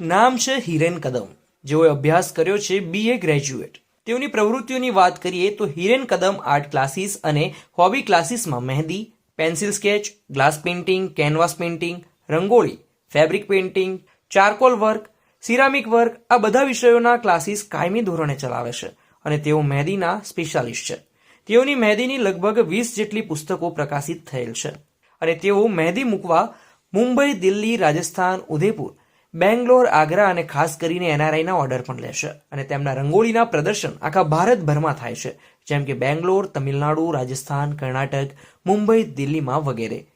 નામ છે હિરેન કદમ. જેઓએ અભ્યાસ કર્યો છે બીએ ગ્રેજ્યુએટ તેઓની પ્રવૃત્તિઓની વાત કરીએ તો હિરેન કદમ આર્ટ ક્લાસીસ અને હોબી ક્લાસીસમાં mehendi pencil sketch glass painting canvas painting rangoli fabric painting charcoal work ceramic work આ બધા વિષયોના ક્લાસીસ કાયમી ધોરણે ચલાવે છે અને તેઓ મહેંદીના સ્પેશિયાલિસ્ટ છે. તેઓની મહેંદીની લગભગ વીસ જેટલી પુસ્તકો પ્રકાશિત થયેલ છે. અને તેઓ મહેંદી મૂકવા મુંબઈ, દિલ્હી, રાજસ્થાન, ઉદયપુર બેંગ્લોર, આગ્રા અને ખાસ કરીને એનઆરઆઈના ઓર્ડર પણ લેશે અને તેમના રંગોળીના પ્રદર્શન આખા ભારતભરમાં થાય છે. જેમ કે બેંગ્લોર, તમિલનાડુ, રાજસ્થાન, કર્ણાટક, મુંબઈ, દિલ્હીમાં વગેરે.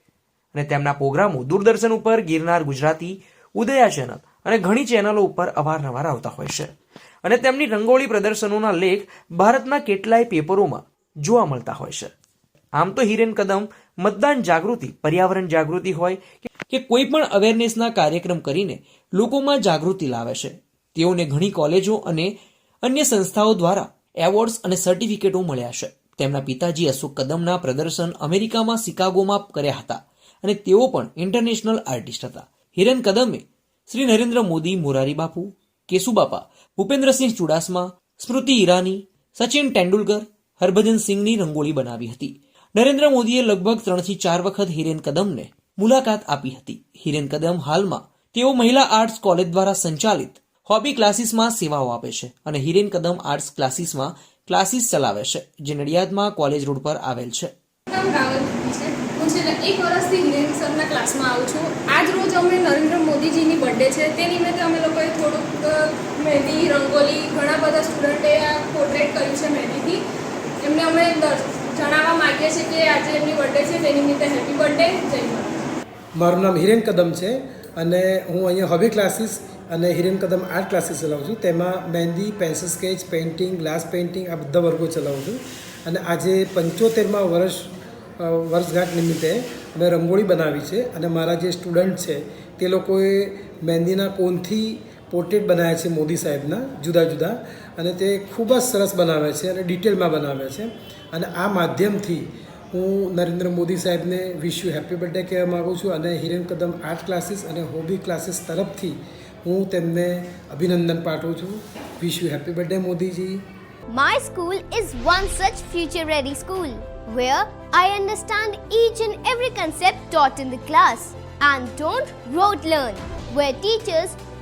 અને તેમના પ્રોગ્રામો દૂરદર્શન ઉપર ગિરનાર ગુજરાતી, ઉદયા ચેનલ અને ઘણી ચેનલો ઉપર અવારનવાર આવતા હોય છે. અને તેમની રંગોળી પ્રદર્શનોના લેખ ભારતના કેટલાય પેપરોમાં જોવા મળતા હોય છે. આમ તો હિરેન કદમ મતદાન જાગૃતિ, પર્યાવરણ જાગૃતિ હોય કે- કોઈ પણ અવેરનેસના કાર્યક્રમ કરીને લોકોમાં જાગૃતિ લાવે છે. તેઓને ઘણી કોલેજો અને અન્ય સંસ્થાઓ દ્વારા એવોર્ડ્સ અને સર્ટિફિકેટો મળ્યા છે. તેમના પિતાજી અશોક કદમના પ્રદર્શન અમેરિકામાં શિકાગોમાં કર્યા હતા અને તેઓ પણ ઇન્ટરનેશનલ આર્ટિસ્ટ હતા. હિરેન કદમે શ્રી નરેન્દ્ર મોદી, મોરારી બાપુ કેશુબાપા ભૂપેન્દ્રસિંહ ચુડાસમા, સ્મૃતિ ઈરાની, સચિન તેંડુલકર, હરભજન સિંહની રંગોળી બનાવી હતી. નરેન્દ્ર મોદીએ લગભગ ત્રણથી ચાર વખત હિરેન કદમને મુલાકાત આપી હતી. હિરેન કદમ હાલમાં તેઓ મહિલા આર્ટ્સ કોલેજ દ્વારા સંચાલિત હોબી ક્લાસીસમાં સેવાઓ આપે છે અને હિરેન કદમ આર્ટ્સ ક્લાસીસમાં ક્લાસીસ ચલાવે છે, જે નડિયાદમાં કોલેજ રોડ પર આવેલ છે. એક વર્ષથી હિરેન સરના ક્લાસમાં આવું છું. આજ રોજ અમે નરેન્દ્ર મોદીજીની બર્થડે છે. તે નિમિત્તે અમે લોકોએ થોડુંક મહેંદી, રંગોલી, ઘણા બધા સ્ટુડન્ટે આ પોર્ટ્રેટ કર્યું છે મહેંદીથી. એમને અમે જણાવવા છીએ કે આજે એમની બર્થડે છે, તે નિમિત્તે હેપી બર્થડે જય મારું નામ હિરેન કદમ છે અને હું અહીંયા હોબી ક્લાસીસ અને હિરેન કદમ આર્ટ ક્લાસીસ ચલાવું છું. તેમાં mehendi pencil sketch painting glass painting આ બધા વર્ગો ચલાવું છું. અને આજે પંચોતેરમાં વર્ષ વર્ષગાંઠ નિમિત્તે મેં રંગોળી બનાવી છે અને મારા જે સ્ટુડન્ટ છે તે લોકોએ મહેંદીના કોનથી પોર્ટ્રેટ બનાવ્યા છે મોદી સાહેબના જુદા જુદા. અને તે ખૂબ જ સરસ બનાવે છે અને ડિટેલમાં બનાવે છે. અને આ માધ્યમથી હું નરેન્દ્ર મોદી સાહેબને વિશ યુ હેપી બર્થડે કહેવા માગું છું અને હિરેન કદમ આર્ટ ક્લાસીસ અને હોબી ક્લાસીસ તરફથી હું તેમને અભિનંદન પાઠવું છું. Wish you happy birthday Modiji. My school is one such future ready school where I understand each and every concept taught in the class. And don't rote learn, where teachers